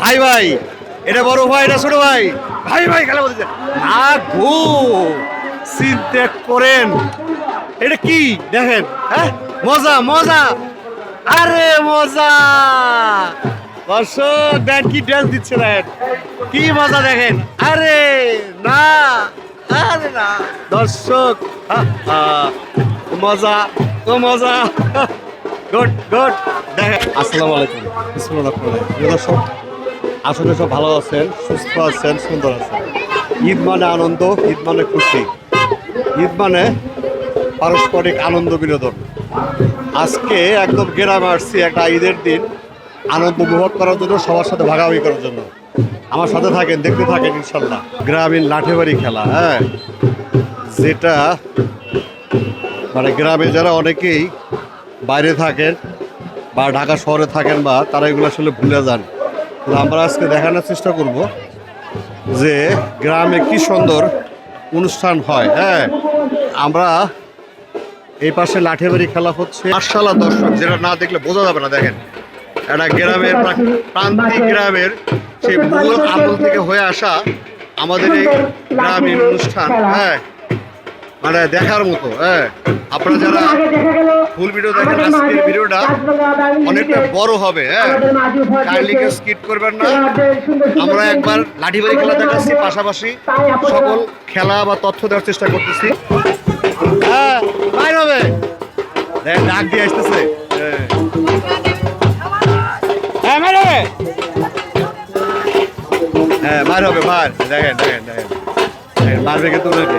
ভাই ভাই, এটা বড় ভাই, এটা ছোট ভাই? ভাই ভাই, খেলা বলতেছে। না গো, চিন্তা করেন। এটা কি? দেখেন হ্যাঁ? মজা মজা। আরে মজা। দর্শক দেন কি ড্যান্স দিচ্ছে দেন কি মজা, দেখেন। আরে না আরে না। দর্শক মজা, ও মজা। Good good. দেখেন। আসসালামু আলাইকুম। বিসমুল্লাহ দর্শক আসলে সব ভালো আছেন, সুস্থ আছেন, সুন্দর আছেন। ঈদ মানে আনন্দ, ঈদ মানে খুশি। ঈদ মানে পারস্পরিক আনন্দ বিনোদন। আজকে একদম গ্রামে আসছি একটা ঈদের দিন, আনন্দ উপভোগ করার জন্য, সবার সাথে ভাগাভাগি করার জন্য। আমার সাথে থাকেন, দেখতে থাকেন ইনশাল্লাহ। গ্রামীণ লাঠিবাড়ি খেলা হ্যাঁ? যেটা মানে গ্রামে যারা অনেকেই বাইরে থাকেন বা ঢাকা শহরে থাকেন বা তারা এগুলো আসলে ভুলে যান। আমরা আজকে দেখানোর চেষ্টা করব যে গ্রামে কি সুন্দর অনুষ্ঠান হয় হ্যাঁ? আমরা এই পাশে লাঠিবাড়ি খেলা হচ্ছে। মার্শাল্লাহ দর্শক, যেটা না দেখলে বোঝা যাবে না, দেখেন। একটা গ্রামের প্রা- প্রান্তিক গ্রামের সেই মূল আমল থেকে হয়ে আসা আমাদের এই গ্রামীণ অনুষ্ঠান হ্যাঁ? মানে দেখার মতো হ্যাঁ। আপনারা যারা ফুল ভিডিও দেখেন আজকের ভিডিওটা অনেকটা বড় হবে হ্যাঁ। কাইন্ডলি কেউ স্কিপ করবেন না। আমরা একবার লাঠিবাড়ি খেলা দেখাচ্ছি পাশাপাশি। সকল খেলা বা তথ্য দেওয়ার চেষ্টা করতেছি। হ্যাঁ বাইর হবে। ডাক দিয়ে আসতেছে। হ্যাঁ। হ্যাঁ হ্যাঁ মার হবে মার দেখেন দেখেন দেখেন। দেখেন, মারবে কিন্তু ওনাকে।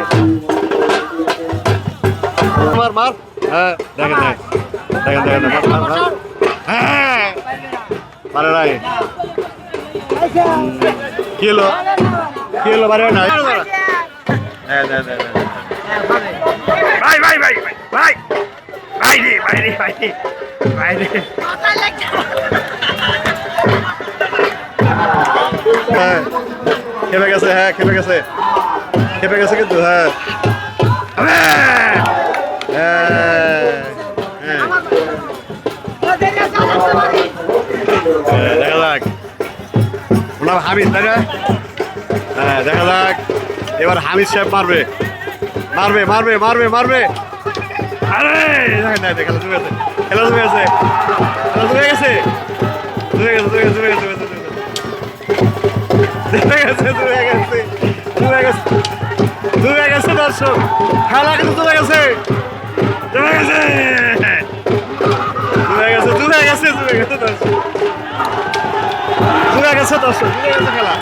মার মার? হ্যাঁ দেখেন দেখেন। দেখেন দেখেন মার মার মার। হ্যাঁ। পারে নাই কি হলো? কি হলো পারে নাই হ্যাঁ হ্যাঁ হ্যাঁ হ্যাঁ ভাই ভাই ভাই ভাই ভাই। ভাই রে ভাই রে ভাই রে। ভাই রে। হ্যাঁ। খেপে গেছে হ্যাঁ খেপে গেছে। খেপে গেছে কিন্তু হ্যাঁ। হ্যাঁ হ্যাঁ হ্যাঁ হ্যাঁ, ওনার হামিদ তাই না হ্যাঁ দেখা যাক। এবার হামিদ সাহেব মারবে মারবে মারবে মারবে মারবে আরে খেলা জমে গেছে খেলা জমে খেলা গেছে গেছে গেছে দর্শক খেলা কিন্তু গেছে জমে গেছে জমে গেছে জমে গেছে জমে গেছে গেছে দর্শক জমে গেছে খেলা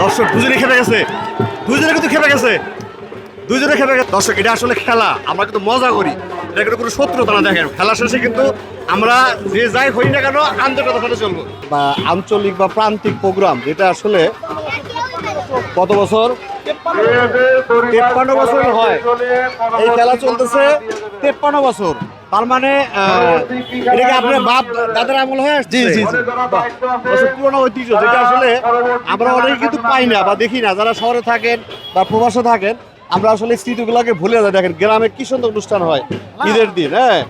দর্শক, দুজনে খেপে গেছে। দুজনে কিন্তু খেপে গেছে। দুজনে খেপে গেছে। দর্শক, এটা আসলে খেলা। আমরা কিন্তু মজা করি। এটা কিন্তু কোনো শত্রুতা না। দেখেন খেলা শেষে কিন্তু আমরা যে যাই হই না কেন আন্তর্জাতিক সাথে চলবো। বা আঞ্চলিক বা প্রান্তিক প্রোগ্রাম যেটা আসলে কত বছর? তেপ্পান্ন বছর হয়। এই খেলা চলতেছে তেপ্পান্ন বছর। তার মানে আহ, এটা কি আপনার বাপ দাদার আমল হয়ে আসছে? জি জি পুরোনো ঐতিহ্য যেটা আসলে আমরা অনেকে কিন্তু পাই না বা দেখি না। যারা শহরে থাকেন বা প্রবাসে থাকেন আমরা আসলে স্মৃতিগুলোকে ভুলে যাই। দেখেন গ্রামে কি সুন্দর অনুষ্ঠান হয়। ঈদের দিন হ্যাঁ?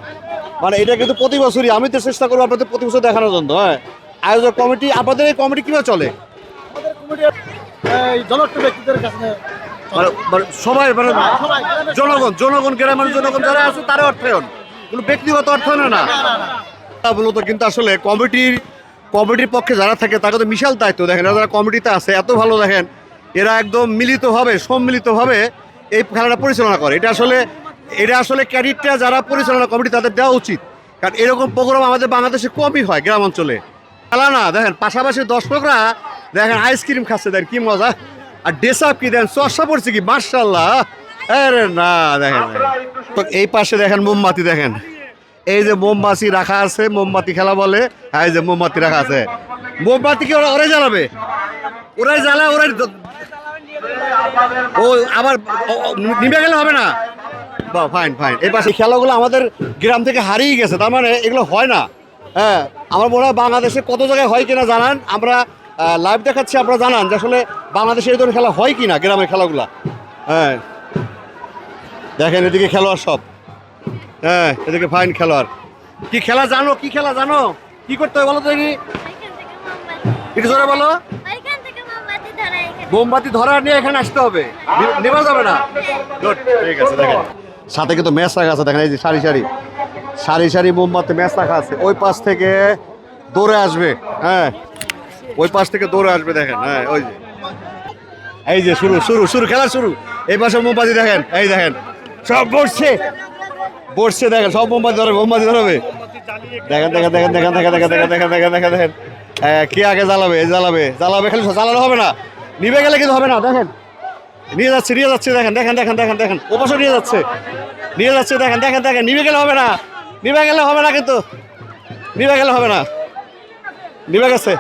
মানে এটা কিন্তু প্রতি বছরই। আমি তো চেষ্টা করব আপনাদের প্রতি বছর দেখানোর জন্য হ্যাঁ? আয়োজক কমিটি আপনাদের এই কমিটি কীভাবে চলে? জনপ্রিয় ব্যক্তিদের কাছে মানে- মানে সবাই মানে জনগণ জনগণ গ্রামের জনগণ যারা আছে তারা অর্থায়ন। কোনো ব্যক্তিগত অর্থায়ন না। তা মূলত কিন্তু আসলে কমিটির কমিটির পক্ষে যারা থাকে তাকে তো বিশাল দায়িত্ব। দেখেন যারা কমিটিতে আছে এত ভালো দেখেন এরা একদম মিলিতভাবে সম্মিলিতভাবে এই খেলাটা পরিচালনা করে। এটা আসলে এটা আসলে ক্যাডিটটা যারা পরিচালনা কমিটি তাদের দেওয়া উচিত। কারণ এরকম প্রোগ্রাম আমাদের বাংলাদেশে কমই হয়, গ্রাম অঞ্চলে। খেলা না, দেখেন, পাশাপাশি দর্শকরা দেখেন আইসক্রিম খাচ্ছে, দেখেন, কি মজা। আর ড্রেস আপ কি, দেখেন চর্চা পড়ছে কি মার্শাল্লাহ আরে না, দেখেন। তো এই পাশে দেখেন, মোমবাতি দেখেন। এই যে মোমবাতি রাখা আছে, মোমবাতি খেলা বলে হ্যাঁ এই যে মোমবাতি রাখা আছে। মোমবাতি কি ওরা, ওরাই জ্বালাবে? ওরাই জ্বালায় ওরাই ও, আবার নিভে গেলে হবে না? বা ফাইন ফাইন এই পাশে খেলাগুলো আমাদের গ্রাম থেকে হারিয়ে গেছে, তার মানে এগুলো হয় না। হ্যাঁ আমার মনে হয় বাংলাদেশে কত জায়গায় হয় কিনা জানান। আমরা লাইভ দেখাচ্ছি আপনারা জানান যে আসলে বাংলাদেশে এই ধরনের খেলা হয় কি না গ্রামের খেলাগুলা। হ্যাঁ। দেখেন, এদিকে খেলোয়াড় সব। হ্যাঁ এদিকে ফাইন খেলোয়াড়। কি খেলা জানো, কি খেলা জানো? কি করতে হবে বলো তো দেখি। একটু জোরে বলো ওইখান থেকে মোমবাতি ধরা এখানে মোমবাতি ধরা নিয়ে এখানে আসতে হবে নেওয়া যাবে না ঠিক আছে দেখেন সাথে কিন্তু ম্যাচ রাখা আছে দেখেন এই যে সারি সারি সারি সারি মোমবাতি ম্যাচ রাখা আছে ওই পাশ থেকে দৌড়ে আসবে হ্যাঁ ওই পাশ থেকে দৌড়ে আসবে দেখেন হ্যাঁ ওই যে এই যে শুরু শুরু শুরু খেলা শুরু এই পাশে মোমবাতি দেখেন এই দেখেন সব বসছে বসছে দেখেন সব মোমবাতি ধরবে মোমবাতি ধরবে দেখেন দেখেন দেখেন দেখেন দেখেন দেখেন দেখেন দেখেন দেখেন দেখেন দেখেন হ্যাঁ, কে আগে জ্বালাবে জ্বালাবে জ্বালাবে খালি জ্বালানো হবে না নিভে গেলে কিন্তু হবে না, দেখেন। নিয়ে যাচ্ছে নিয়ে যাচ্ছে, দেখেন দেখেন দেখেন দেখেন দেখেন। ও পাশে নিয়ে যাচ্ছে। নিয়ে যাচ্ছে, দেখেন দেখেন দেখেন। নিবে গেলে হবে না। নিবে গেলে হবে না কিন্তু। নিবে গেলে হবে না। নিবে গেছে।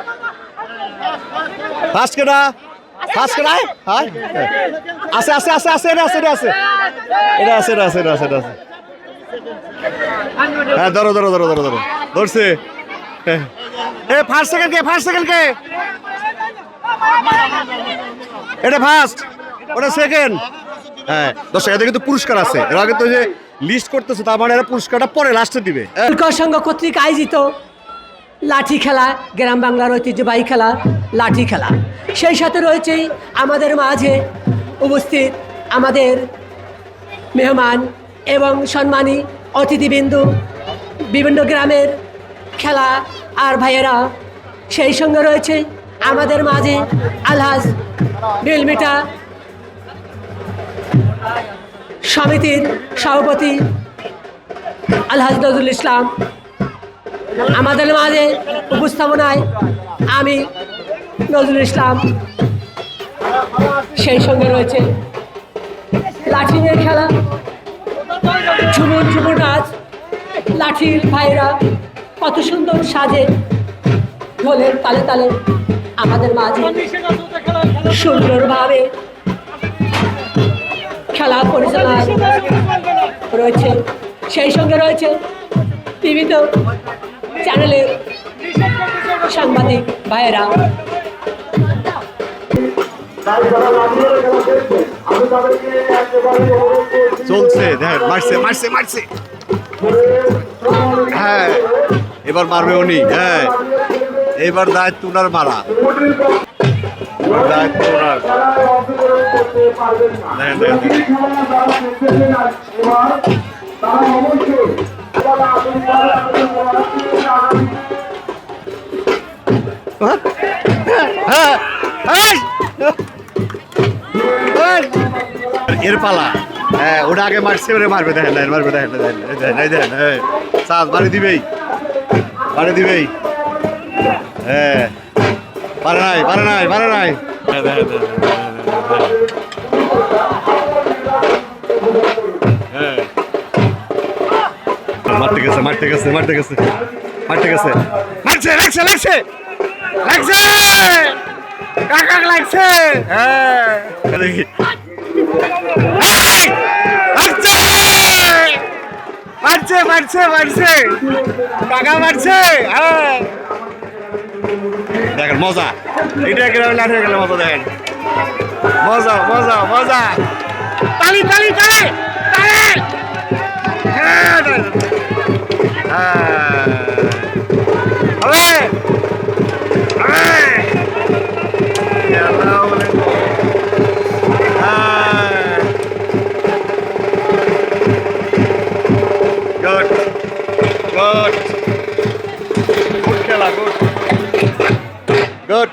ফার্স্ট কেটা ফার্স্ট কেটা হ্যাঁ আছে আছে আছে আছে, এটা আছে এটা আছে। এটা আছে এটা আছে এটা আছে এটা আছে। হ্যাঁ ধরো ধরো ধরো ধরো ধরো। ধরছে। এ, ফার্স্ট সেকেন্ড কে, ফার্স্ট সেকেন্ড কে? এটা ফার্স্ট ওটা সেকেন্ড হ্যাঁ দর্শক, এদের কিন্তু পুরস্কার আছে। এরা কিন্তু ওই যে লিস্ট করতেছে, তার মানে এরা পুরস্কারটা পরে লাস্টে দিবে। সংঘ কর্তৃক আয়োজিত লাঠি খেলা, গ্রাম বাংলার ঐতিহ্যবাহী খেলা, লাঠি খেলা। সেই সাথে রয়েছে আমাদের মাঝে উপস্থিত আমাদের মেহমান এবং সম্মানী অতিথিবিন্দু, বিভিন্ন গ্রামের খেলা আর ভাইয়েরা। সেই সঙ্গে রয়েছে আমাদের মাঝে আলহাজ মিলমিটা সমিতির সভাপতি আলহাজ নজরুল ইসলাম। আমাদের মাঝে উপস্থাপনায় আমি, নজরুল ইসলাম। সেই সঙ্গে রয়েছে লাঠি নিয়ে খেলা, ঝুমুর ঝুমুর নাচ, লাঠির ভাইরা কত সুন্দর সাজে ঢোলের তালে তালে। আমাদের মাঝে সুন্দরভাবে খেলা পরিচালনা রয়েছে। সেই সঙ্গে রয়েছে বিভিন্ন চ্যানেলের সাংবাদিক ভাইয়েরা। হ্যাঁ এবার মারবে উনি হ্যাঁ। এবার দায়িত্ব উনার মারা! এর পালা। হ্যাঁ ওটা আগে মারছে, ওরে মারবে, দেখেন মারবে, দেখেন দেখেন দেখেন দেখেন সাজ বাড়ি দিবেই বাড়ি দিবেই। হ্যাঁ। পারে নাই পারে নাই পারে নাই। হ্যাঁ। মারতে গেছে মারতে গেছে মারতে গেছে মারতে গেছে। মারছে লাগছে লাগছে লাগছে। কাকা লাগছে। হ্যাঁ। দেখি! মারছে মারছে মারছে টাকা মারছে হ্যাঁ। দেখেন মজা। এটা গ্রামে লাঠি গেলে মজা দেখেন। মজা মজা মজা। তালি তালি তালি হ্যাঁ, হ্যাঁ। গুড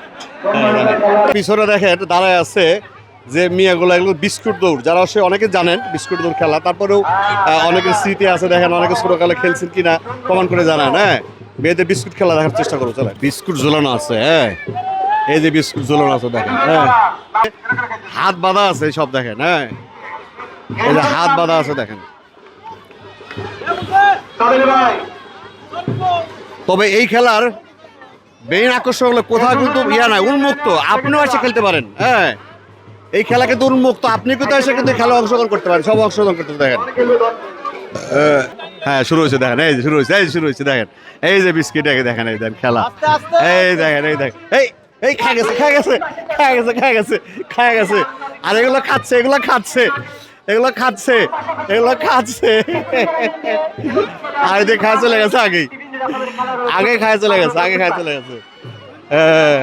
পিছনে দেখেন, দাঁড়ায় আছে যে মিয়াগুলো এগুলো বিস্কুট দৌড়। যারা সে অনেকে জানেন বিস্কুট দৌড় খেলা, তারপরেও অনেকের স্মৃতি আছে, দেখেন অনেকে ছোটকালে খেলছেন কিনা কমান করে জানান হ্যাঁ? মেয়েদের বিস্কুট খেলা দেখার চেষ্টা করো, চলে। বিস্কুট ঝোলানো আছে হ্যাঁ? এই যে বিস্কুট ঝোলানো আছে, দেখেন হ্যাঁ? হাত বাঁধা আছে সব, দেখেন হ্যাঁ? এই যে হাত বাঁধা আছে, দেখেন। তবে এই খেলার মেইন আকর্ষণ হলো কোথাও কিন্তু ইয়া নাই, উন্মুক্ত। আপনিও এসে খেলতে পারেন হ্যাঁ। এই খেলা কিন্তু উন্মুক্ত, আপনি কোথাও এসে কিন্তু খেলা অংশগ্রহণ করতে পারেন, সব অংশগ্রহণ করতে দেখেন। হ্যাঁ শুরু হয়েছে, দেখেন, এই যে শুরু হয়েছে, এই শুরু হয়েছে, দেখেন। এই যে বিস্কিট দেখেন, এই দেখেন খেলা। এই দেখেন এই দেখেন, এই এই খা গেছে খা গেছে খা গেছে খা গেছে খা গেছে। আর এগুলো খাচ্ছে এগুলো খাচ্ছে এগুলো খাচ্ছে এগুলো খাচ্ছে। আর এদিকে খায় চলে গেছে আগেই। আগে খায় চলে গেছে, আগে খায় চলে গেছে। হ্যাঁ।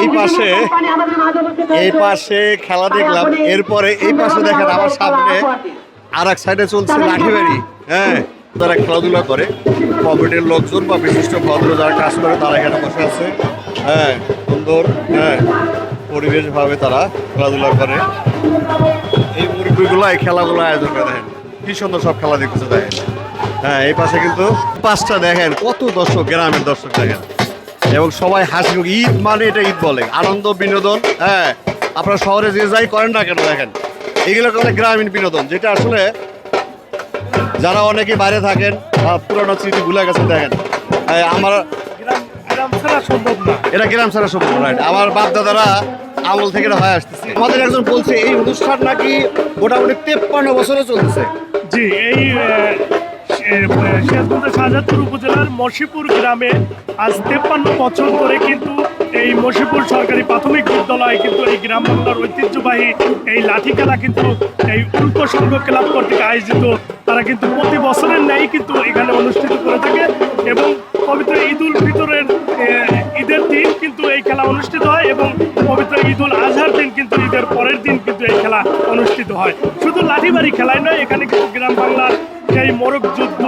এই পাশে এই পাশে খেলা দেখলাম, এরপরে এই পাশে দেখেন আমার সামনে আর এক সাইডে চলছে লাঠিবাড়ি হ্যাঁ তারা খেলাধুলা করে। কমিটির লোকজন বা বিশিষ্ট ভদ্র যারা কাজ করে, তারা এখানে বসে আছে। হ্যাঁ সুন্দর হ্যাঁ পরিবেশভাবে তারা খেলাধুলা করে। এই মুরব্বীগুলো এই খেলাগুলো আয়োজন করে দেখেন। কি সুন্দর সব খেলা দেখতেছে দেখেন। হ্যাঁ এই পাশে কিন্তু পাঁচটা দেখেন কত দর্শক গ্রামের দর্শক দেখেন। এবং সবাই হাসি। ঈদ মানে এটা ঈদ বলে আনন্দ বিনোদন হ্যাঁ। আপনারা শহরে যে যাই করেন না কেন দেখেন? এগুলো বলে গ্রামীণ বিনোদন যেটা আসলে যারা অনেকে বাইরে থাকেন বা পুরোনো স্মৃতি ভুলে গেছে দেখেন। আমার গ্রাম ছাড়া সম্ভব এটা গ্রাম ছাড়া সম্ভব রাইট আমার বাপ দাদারা আমল থেকে হয়ে আসতেছে। আমাদের একজন বলছে এই অনুষ্ঠান নাকি মোটামুটি তেপ্পান্ন বছরে চলতেছে। জি এই শেষবন্ধা শাহজাদপুর উপজেলার মশিপুর গ্রামে আজ তেপ্পান্ন বছর ধরে কিন্তু এই মশিপুর সরকারি প্রাথমিক বিদ্যালয়ে কিন্তু এই গ্রাম বাংলার ঐতিহ্যবাহী এই লাঠি খেলা কিন্তু এই উল্টো সংঘ ক্লাব কর্তৃক আয়োজিত। তারা কিন্তু প্রতি বছরের ন্যায় কিন্তু এখানে অনুষ্ঠিত করে থাকে এবং পবিত্র ঈদ উল ফিতরের ঈদের দিন কিন্তু এই খেলা অনুষ্ঠিত হয় এবং পবিত্র ঈদ উল আজহার দিন কিন্তু ঈদের পরের দিন কিন্তু এই খেলা অনুষ্ঠিত হয়। শুধু লাঠিবাড়ি খেলায় নয়, এখানে কিন্তু গ্রাম বাংলার সেই মোরগ যুদ্ধ,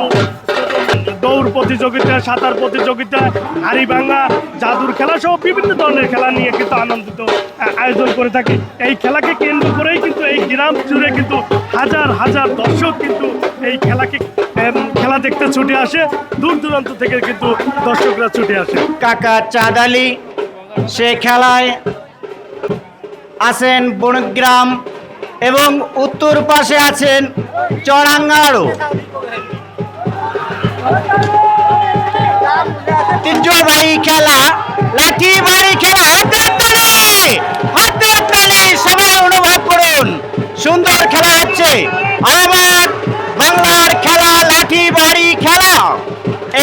দৌড় প্রতিযোগিতা, সাঁতার প্রতিযোগিতা, হাড়ি ভাঙা, জাদুর খেলা সহ বিভিন্ন ধরনের খেলা নিয়ে কিন্তু আনন্দিত আয়োজন করে থাকে। এই খেলাকে কেন্দ্র করেই কিন্তু এই গ্রাম জুড়ে কিন্তু হাজার হাজার দর্শক কিন্তু এই খেলাকে খেলা দেখতে ছুটে আসে। দূর দূরান্ত থেকে কিন্তু দর্শকরা ছুটে আসে। কাকা চাঁদালি, সে খেলায় আছেন বনগ্রাম এবং উত্তর পাশে আছেন চড়াঙ্গাড়ো ঐতিহ্যবাহী খেলা লাঠি বাড়ি খেলা, হাতের হাতের সবাই অনুভব করুন। সুন্দর খেলা হচ্ছে। বাংলার খেলা লাঠি বাড়ি খেলা।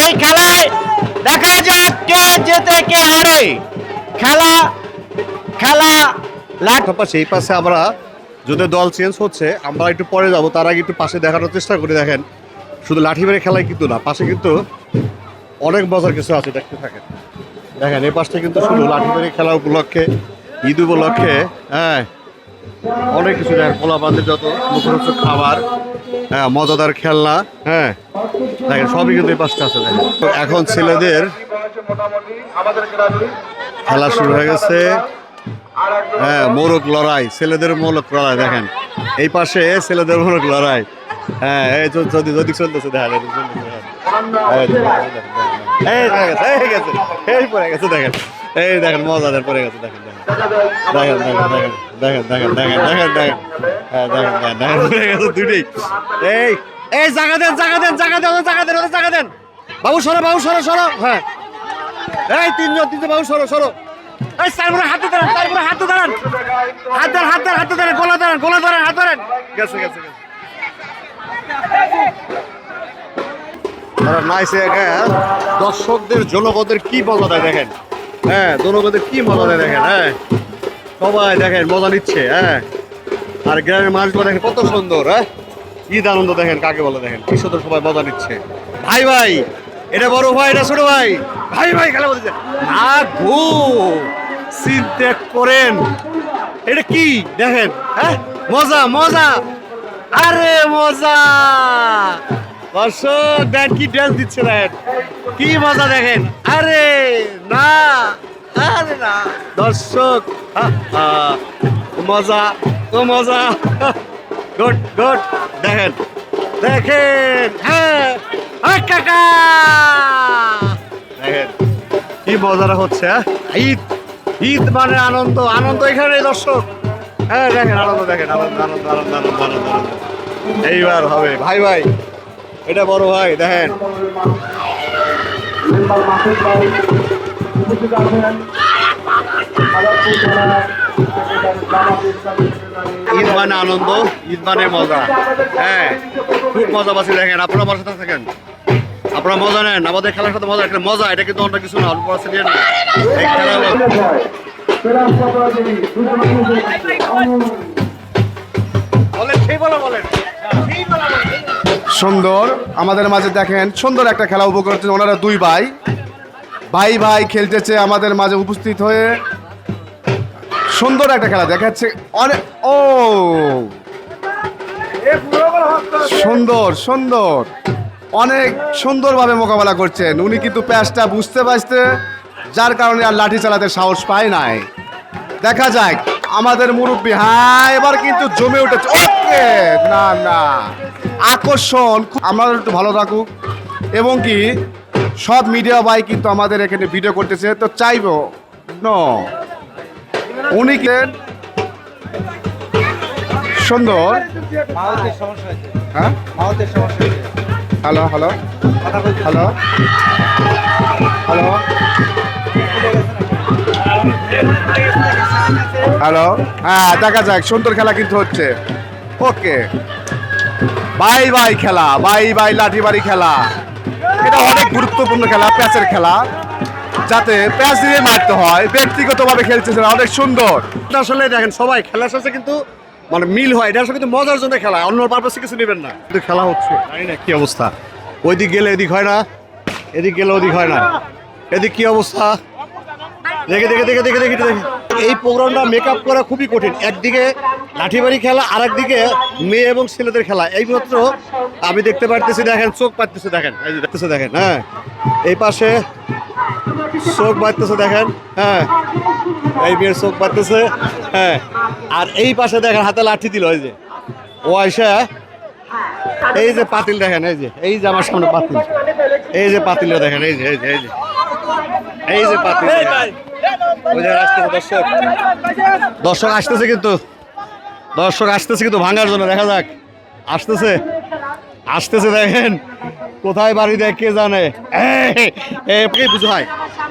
এই খেলায় দেখা যাক কে জেতে, কে হারে। খেলা খেলা, লাঠি পাশে এই পাশে আমরা যদি দল চেঞ্জ হচ্ছে, আমরা একটু পরে যাব। তার আগে একটু পাশে দেখানোর চেষ্টা করে, দেখেন। শুধু লাঠি মেরে খেলাই কিন্তু না, পাশে কিন্তু অনেক মজার কিছু আছে, দেখতে থাকেন। দেখেন, এই পাশটা কিন্তু শুধু লাঠি মেরে খেলা উপলক্ষে, ঈদ উপলক্ষে হ্যাঁ। অনেক কিছু দেখেন পোলা বান্ধে যত মুখরোচক খাবার হ্যাঁ মজাদার খেলনা হ্যাঁ। দেখেন, সবই কিন্তু এই পাশটা আছে, দেখেন। এখন ছেলেদের খেলা শুরু হয়ে গেছে। হ্যাঁ মোরগ লড়াই ছেলেদের মোরগ লড়াই দেখেন। এই পাশে ছেলেদের মোরগ লড়াই। হ্যাঁ এই যদি যদি চলতেছে চলতেছে, দেখেন। এই। এই গেছে দেখেন। এই দেখেন পড়ে গেছে দেখেন দেখেন। দেখেন দেখেন দেখেন দেখেন হ্যাঁ দেখেন দেখেন এই দেন দেন দেন দেন দেন। বাবু সরো বাবু সরো সরো। হ্যাঁ। এই তিনজন তিনজন বাবু সরো সরো। দর্শকদের জনপদের কি মজা দেয় দেখেন? হ্যাঁ জনপদের কি মজা দেয় দেখেন হ্যাঁ। সবাই দেখেন, মজা নিচ্ছে হ্যাঁ। আর গ্রামের মানুষগুলো দেখেন কত সুন্দর হ্যাঁ। ঈদ আনন্দ দেখেন, কাকে বলে দেখেন? কি সুন্দর সবাই মজা নিচ্ছে। ভাই ভাই, এটা বড় ভাই, এটা ছোট ভাই? ভাই ভাই খেলা বলতেছে। না গো চিন্তা করেন। এটা কি? দেখেন হ্যাঁ? মজা মজা। আরে মজা। দর্শক দেন কি ড্যান্স দিচ্ছে দেন কি মজা দেখেন। আরে না আরে না। দর্শক মজা ও মজা। গুড গুড দেখেন দেখেন হ্যাঁ, কাকা! দেখেন, কি মজাটা হচ্ছে হ্যাঁ? ঈদ ঈদ মানে আনন্দ আনন্দ এখানে দর্শক। হ্যাঁ দেখেন, আনন্দ দেখেন, আনন্দ আনন্দ আনন্দ আনন্দ আনন্দ এইবার হবে। ভাই ভাই, এটা বড় ভাই, দেখেন। ঈদ মানে আনন্দ, ঈদ মানে মজা। হ্যাঁ খুব মজা পাচ্ছি, দেখেন, আপনারা সাথে থাকেন। আপনারা মজা নেন, আমাদের খেলার সাথে মজা একটা মজা, এটা কিন্তু অন্য কিছু না, অল্প আছে সুন্দর, আমাদের মাঝে দেখেন, সুন্দর একটা খেলা উপভোগ করছেন ওনারা দুই ভাই। ভাই ভাই খেলতেছে আমাদের মাঝে উপস্থিত হয়ে। সুন্দর একটা খেলা দেখাচ্ছে অনেক ও! সুন্দর সুন্দর। অনেক সুন্দরভাবে মোকাবেলা করছেন। উনি কিন্তু প্যাচটা বুঝতে পারছে যার কারণে আর লাঠি চালাতে সাহস পায় নাই। দেখা যাক আমাদের মুরব্বী হ্যাঁ এবার কিন্তু জমে উঠেছে। ওকে না না আকর্ষণ আমরা একটু ভালো থাকুক। এবং কি সব মিডিয়া ভাই কিন্তু আমাদের এখানে ভিডিও করতেছে তো চাইব ন। উনি কি সুন্দর। হ্যাঁ? Hello hello hello hello hello হ্যাঁ দেখা যাক, সুন্দর খেলা কিন্তু হচ্ছে। ওকে বাই বাই খেলা, বাই বাই লাঠি বাড়ি খেলা। এটা অনেক গুরুত্বপূর্ণ খেলা, প্যাচের খেলা। যাতে প্যাচ দিয়ে মারতে হয়, ব্যক্তিগতভাবে খেলছে অনেক সুন্দর। আসলে দেখেন, সবাই খেলার সাথে কিন্তু মানে মিল হয় এটা আসলে কিন্তু মজার জন্য খেলা অন্য পারপাসে কিছু নেবেন না। কিন্তু খেলা হচ্ছে। জানি না কি অবস্থা। ওইদিক গেলে এদিক হয় না এদিক গেলে ওদিক হয় না। এদিক কি অবস্থা? দেখে দেখে দেখে দেখে দেখে দেখে। এই প্রোগ্রামটা মেকআপ করা খুবই কঠিন। একদিকে লাঠিবাড়ি খেলা আর একদিকে মেয়ে এবং ছেলেদের খেলা। এইমাত্র আমি দেখতে পারতেছি দেখেন চোখ পাচ্তেছে দেখেন। এই দেখতেছে দেখেন হ্যাঁ। এই পাশে চোখ বাঁধতেছে দেখেন হ্যাঁ। এই মেয়ের চোখ বাঁধতেছে হ্যাঁ। আর এই পাশে দেখেন হাতে লাঠি দিল, এই যে। ও আইসা এই যে পাতিল দেখেন, এই যে এই যে আমার সামনে পাতিল। এই যে পাতিল দেখেন, এই যে এই যে এই যে। এই যে পাতিল দর্শক। দর্শক আসতেছে কিন্তু, দর্শক আসতেছে কিন্তু ভাঙার জন্য, দেখা যাক। আসতেছে। আসতেছে দেখেন। কোথায় বাড়ি দেয় কে জানে? বুঝো হয়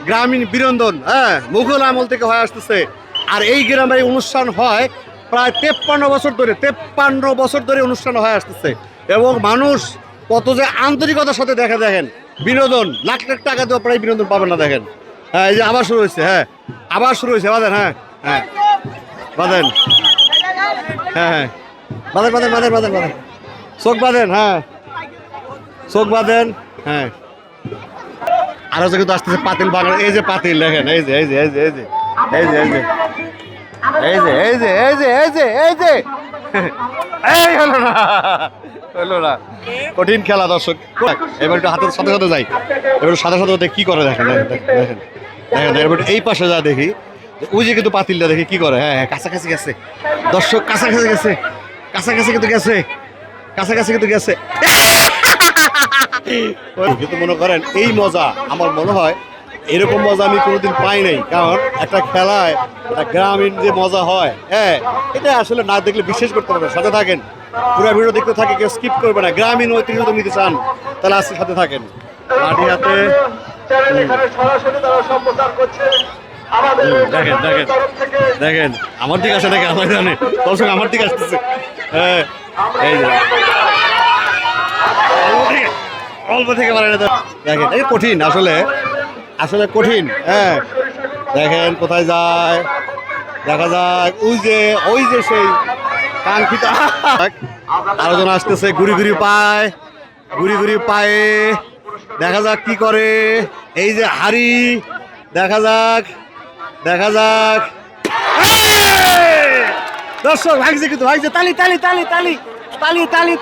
গ্রামীণ বিরন্দন হ্যাঁ মুঘল আমল থেকে হয়ে আসতেছে। আর এই গ্রামে অনুষ্ঠান হয় প্রায় তেপ্পান্ন বছর ধরে, তেপ্পান্ন বছর ধরে অনুষ্ঠান হয়ে আসতেছে। এবং মানুষ কত যে আন্তরিকতার সাথে দেখা দেখেন। বিনোদন, লাখ লাখ টাকা দেওয়া প্রায় বিনোদন পাবেন না দেখেন। হ্যাঁ এই যে আবার শুরু হয়েছে হ্যাঁ আবার শুরু হয়েছে, বাদেন হ্যাঁ হ্যাঁ বাদেন। হ্যাঁ হ্যাঁ বাঁধেন বাঁধেন বাঁধেন বাদেন বাঁধেন চোখ বাঁধেন হ্যাঁ। চোখ বাঁধেন হ্যাঁ। আরও যে কিন্তু আসতেছে পাতিল বাংলা এই যে পাতিল, দেখেন, এই যে এই যে এই যে এই যে এই যে এই যে। এই যে এই যে এই যে এই যে, এই হলো না হলো না। কঠিন খেলা, দর্শক। এবার একটু হাতের সাথে সাথে যাই। এবার সাথে সাথে কি করে দেখেন দেখেন দেখেন, এবার এই পাশে যা দেখি, ওই যে কিন্তু পাতিলটা দেখি, কি করে? হ্যাঁ হ্যাঁ কাছাকাছি গেছে। দর্শক, কাছাকাছি গেছে, কাছাকাছি কিন্তু গেছে। কাছাকাছি কিন্তু গেছে। কিন্তু মনে করেন এই মজা আমার মনে হয় এরকম মজা আমি কোনোদিন পাই নাই। কারণ একটা খেলায় একটা গ্রামীণ যে মজা হয় হ্যাঁ এটা আসলে না দেখলে বিশ্বাস করতে পারবে সাথে থাকেন। পুরো ভিডিও দেখতে থাকে কেউ স্কিপ করবে না। গ্রামীণ ঐতিহ্য যদি নিতে চান তাহলে আজকে সাথে থাকেন। মাটি হাতে। দেখেন দেখেন দেখেন। আমার দিকে আসে দেখেন আমার জানে। দর্শক আমার দিকে আসতেছে। হ্যাঁ এই যে। অল্প থেকে মানে দেখেন, এই কঠিন আসলে। আসলে কঠিন হ্যাঁ। দেখেন, কোথায় যায়? দেখা যাক ওই যে ওই যে সেই কাঙ্ক্ষিত আরও জন আসতেছে, ঘুরি ঘুরি পায়, ঘুরি ঘুরি পায়ে। দেখা যাক কি করে। এই যে হাড়ি, দেখা যাক দেখা যাক! দর্শক ভাগছে কিন্তু ভাগছে তালি তালি তালি তালি তালি তালি।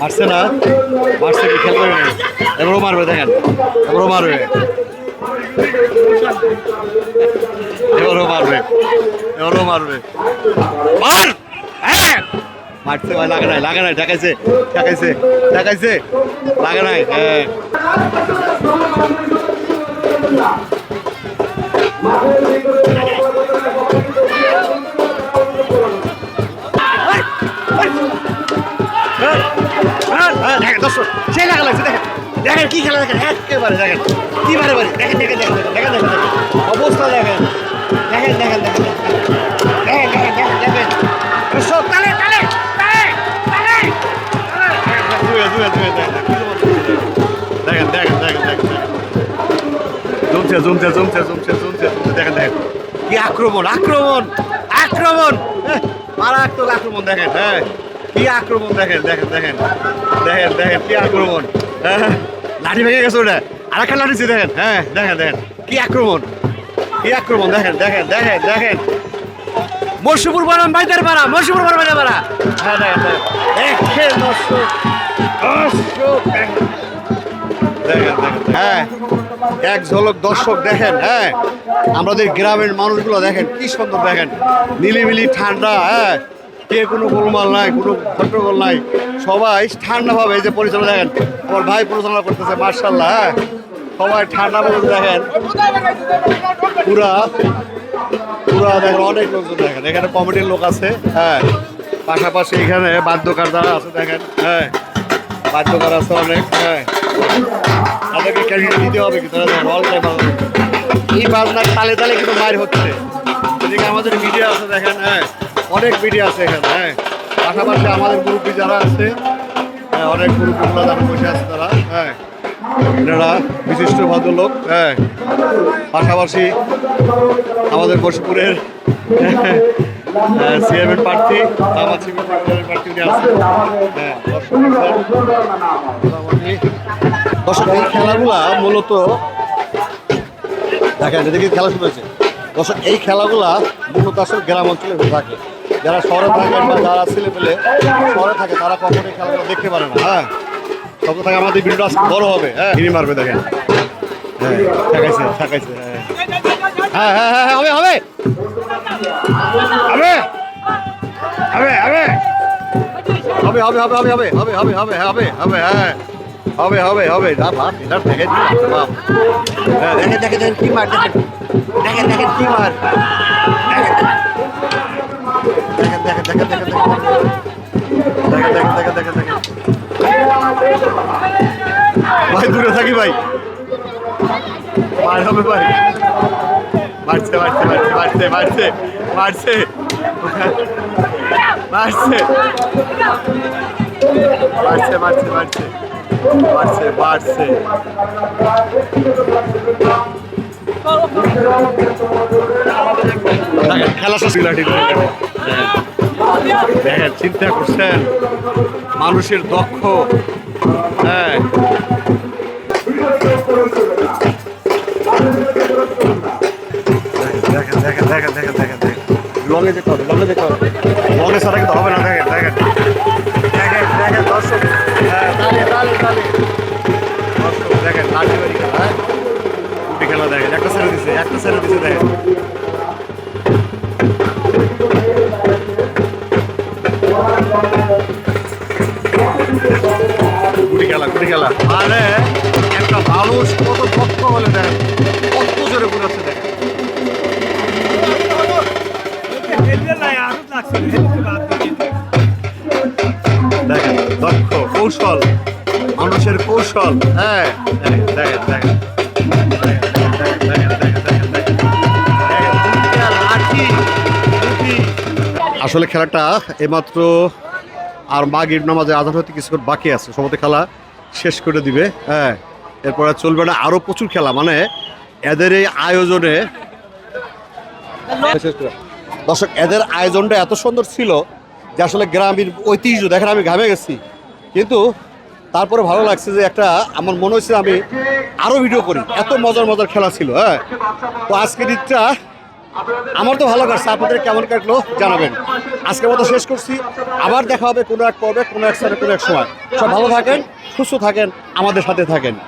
মারছে না? মারছে কি, খেলবে এবারও মারবে, দেখেন। এবারও মারবে। এবারও মারবে। এবারও মারবে। মার! হ্যাঁ! মারছে ভাই, লাগে নাই লাগে নাই, ঠেকাইছে ঠেকাইছে ঠেকাইছে, লাগে নাই হ্যাঁ। দর্শক সেই লাগা লাগছে দেখেন দেখেন কি খেলা দেখেন, একেবারে দেখেন, কি বারে বারে, দেখেন দেখেন দেখেন দেখেন দেখেন দেখেন, অবস্থা দেখেন। দেখেন দেখেন দেখেন। দেখেন কি আক্রমণ আক্রমণ আক্রমণ। মারাত্মক আক্রমণ, দেখেন হ্যাঁ। কি আক্রমণ, দেখেন দেখেন দেখেন। দেখেন দেখেন, কি আক্রমণ। হ্যাঁ লাঠি ভেঙে গেছে ওটা। আর একটা লাঠি দেখেন হ্যাঁ দেখেন দেখেন। কি আক্রমণ। কি দেখেন দেখেন দেখেন দেখেন। মরশুপুর বানাম বাইদের পাড়া মরশুপুর বানাম বাইদের হ্যাঁ এক ঝলক দর্শক, দেখেন হ্যাঁ। আমাদের গ্রামের মানুষগুলো, দেখেন, কি সুন্দর, দেখেন। নিলিমিলি ঠান্ডা হ্যাঁ। কে কোনো গোলমাল নাই, কোনো গন্ডগোল নাই। সবাই ঠান্ডাভাবে যে পরিচালনা, দেখেন। আমার ভাই পরিচালনা করতেছে মার্শাল্লাহ হ্যাঁ। সবাই ঠান্ডাভাবে দেখেন। পুরা পুরা দেখেন, অনেক লোকজন দেখেন। এখানে কমেডির লোক আছে হ্যাঁ। পাশাপাশি এখানে বাদ্যকার যারা আছে, দেখেন হ্যাঁ। বাদ্যকার আছে অনেক হ্যাঁ। তাদেরকে ক্যারিয়ার দিতে হবে কি? তারা দেখেন অল টাইম এই বাজনার তালে তালে কিন্তু মার হচ্ছে। এদিকে আমাদের মিডিয়া আছে, দেখেন হ্যাঁ। অনেক মিডিয়া আছে এখানে হ্যাঁ। পাশাপাশি আমাদের গ্রুপে যারা আছে হ্যাঁ অনেক গ্রুপগুলো যারা বসে আছে তারা হ্যাঁ। এনারা বিশিষ্ট ভদ্রলোক হ্যাঁ পাশাপাশি আমাদের বসপুরের সিএমের প্রার্থী সিএমের প্রার্থী উনি হ্যাঁ দর্শক এই খেলাগুলা মূলত, দেখেন এদিকে খেলা শুরু হয়েছে? দর্শক, এই খেলাগুলা মূলত আসলে গ্রাম অঞ্চলে হয়ে থাকে। যারা শহরে থাকেন বা যারা ছেলে পেলে শহরে থাকে, তারা কখনো এই খেলাগুলো দেখতে পারে না হ্যাঁ। সব থাকে আমাদের ভিডিওটা আজকে বড় হবে হ্যাঁ? গিরি মারবে দেখেন। হ্যাঁ ঠেকাইছে ঠেকাইছে হ্যাঁ। হ্যাঁ হ্যাঁ হ্যাঁ হবে হবে। হবে। হবে হবে। হবে হবে হবে হবে হবে হবে হবে হবে হবে হ্যাঁ। হবে হবে হবে। না বাপ এটা দেখে বাপ। হ্যাঁ দেখেন দেখেন দেখেন কি মার দেখেন। দেখেন দেখেন কি মার। দেখেন দেখেন দেখেন দেখেন। দেখেন দেখেন দেখেন দেখেন দেখেন। ভাই, দূরে থাকি ভাই। মার হবে ভাই। মারছে মারছে মারছে মারছে মারছে মারছে। মারছে। মারছে মারছে মারছে। মারছে খেলা সসিলাটি দেখেন, চিন্তা করছেন। মানুষের দক্ষ। হ্যাঁ। দেখেন দেখেন দেখেন দেখেন দেখেন দেখেন। লগে যেতে হবে লগে যেতে হবে। লগে ছাড়া কিন্তু হবে আসলে খেলাটা এইমাত্র আর মাগির নামাজে আধার হতে কিছুক্ষণ বাকি আছে। সমতে খেলা শেষ করে দিবে। হ্যাঁ এরপরে চলবে না। আরও প্রচুর খেলা। মানে এদের এই আয়োজনে দর্শক, এদের আয়োজনটা এত সুন্দর ছিল যে আসলে গ্রামীণ ঐতিহ্য। দেখেন আমি ঘামে গেছি। কিন্তু তারপরে ভালো লাগছে যে একটা, আমার মনে হচ্ছে আমি আরও ভিডিও করি। এত মজার মজার খেলা ছিল হ্যাঁ। তো আজকের দিকটা আমার তো ভালো কাটছে আপনাদের কেমন কাটলো জানাবেন। আজকের মতো শেষ করছি, আবার দেখা হবে কোনো এক পর্বে, কোনো এক স্থানে কোনো এক সময়। সব ভালো থাকেন, সুস্থ থাকেন, আমাদের সাথে থাকেন।